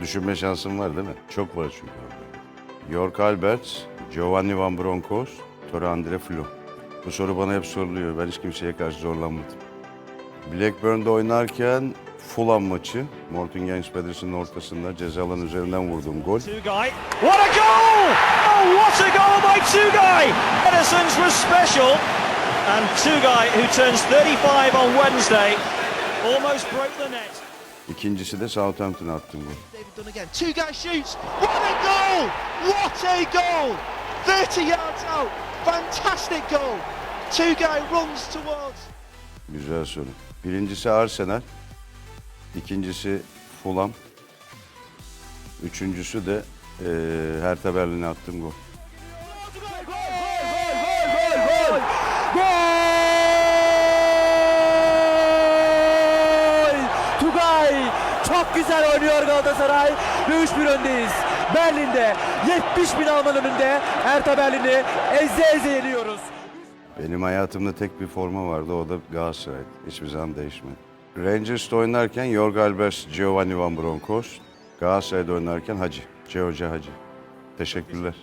Düşünme şansım var değil mi? Çok var çünkü. York Alberts, Giovanni Van Bronckhorst, Tore Andre Flo. Bu soru bana hep soruluyor. Ben hiç kimseye karşı zorlanmadım. Blackburn'da oynarken Fulham maçı, Morton Gaines Pedersen'in ortasında ceza alanı üzerinden vurduğum gol. Tugay. What a goal! Oh, what a goal by Tugay! Edison's was special. And Tugay, who turns 35 on Wednesday, almost broke the net. İkincisi de Southampton'a attığım gol. David Dunn. Two guys shoots. What a goal! What a goal! 30 yards out. Fantastic goal. Two guy runs towards. Güzel soru. Birincisi Arsenal, ikincisi Fulham, üçüncüsü de eee Hertha Berlin'e attığım. Gol! Tugay çok güzel oynuyor Galatasaray ve 3-1 öndeyiz. Berlin'de 70 bin Alman önünde Hertha Berlin'i eze eze yeniyoruz. Benim hayatımda tek bir forma vardı, o da Galatasaray. Hiçbir zaman değişmedi. Rangers'ta oynarken Jorg Albers, Giovanni Van Bronckhorst, Galatasaray'da oynarken Hacı, C. Hoca Hacı. Teşekkürler.